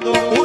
Cuando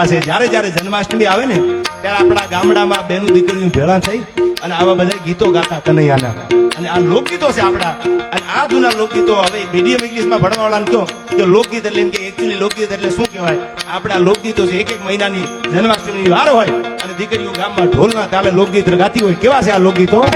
Bhagavat છે. જ્યારે જ્યારે જન્માષ્ટમી આવે ને, ત્યારે આપણા ગામડામાં બેનું દીકરીઓ ભેળા થઈ અને આવા બધા ગીતો ગાતા કનૈયાના. અને આ લોકગીતો છે આપણા. અને આ જૂના લોકગીતો હવે મીડિયમ ઇંગ્લિશમાં ભણવાવાળાને કહો કે લોકગીત એટલે એમ કે એકચ્યુઅલી લોકગીત એટલે શું કહેવાય? આપણા લોકગીતો છે એક એક મહિનાની જન્માષ્ટમીની વાર હોય અને દીકરીઓ ગામમાં ઢોલના તાલે લોકગીત ગાતી હોય. કેવા છે આ લોકગીતો?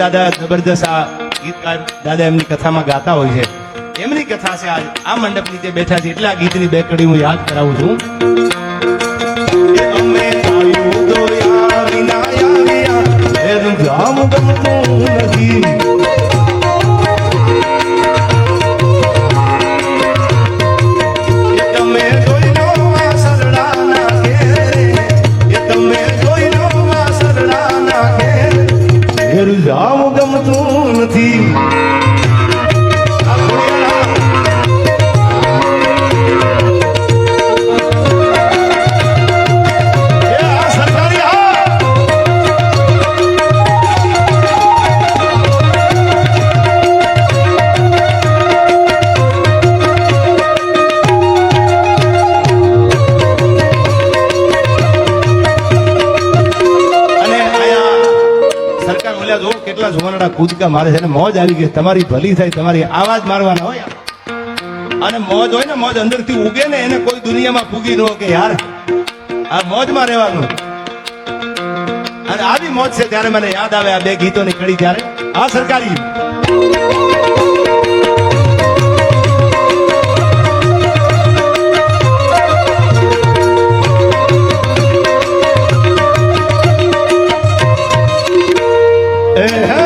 દાદા જબરદસ્ત આ ગીતકાર દાદા એમની કથામાં ગાતા હોય છે. એમની કથા છે આજ. આ મંડપ નીચે બેઠા છે. એટલે આ ગીતની બે કડી હું યાદ કરાવું છું. અમે આવ્યું તો વિના આવ્યા. કૂદકા મારે છે મોજ આવી ગઈ. તમારી ભલી થાય, તમારી આવાજ મારવાના હોય. અને મોજ હોય ને, મોજ અંદરથી ઉગે ને, એને કોઈ દુનિયામાં ભૂગી ન કે યાર, આ મોજમાં રહેવાનું. અને આવી મોજ છે ત્યારે મને યાદ આવે આ બે ગીતો નીકળી ત્યારે. આ સરકારી. Hey.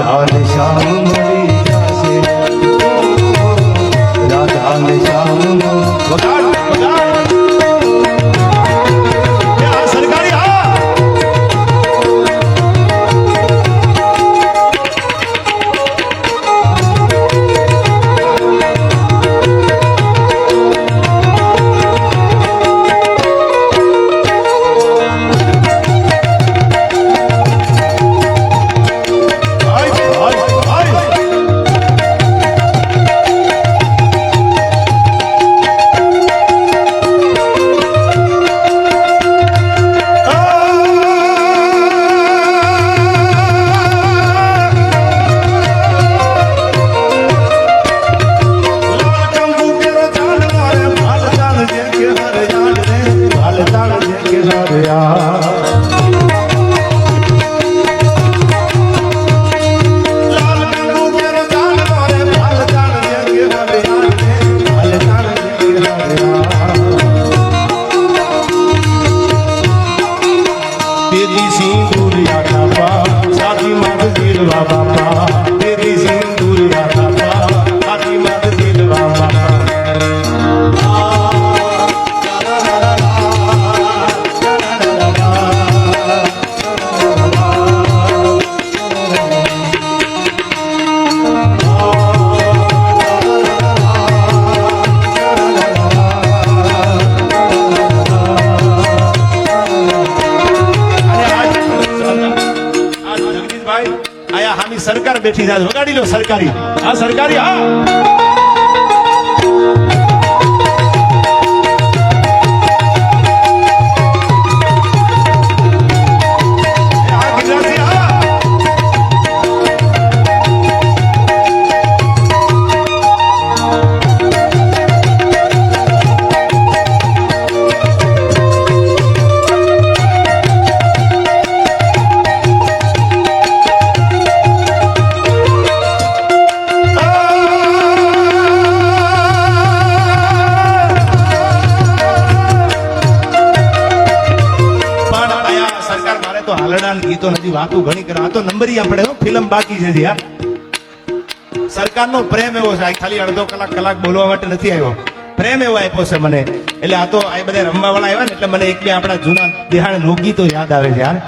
Oh, एक नरिया વગાડી લો સરકારી આ સરકારી હા. વાતો ઘણી કરે. આ તો ફિલ્મ બાકી છે યાર સરકારનો પ્રેમ એવો છે. ખાલી અડધો કલાક કલાક બોલવા માટે નથી આવ્યો. પ્રેમ એવો આપ્યો છે મને. એટલે આ તો આ બધા રમવા વાળા આવ્યા ને, એટલે મને એક બે આપણા જૂના દેહાણ લોકગીતો યાદ આવે છે યાર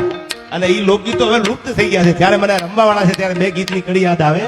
અને એ લોકગીતો હવે લુપ્ત થઈ ગયા છે. ત્યારે મને રમવા વાળા છે, ત્યારે બે ગીતની કડી યાદ આવે.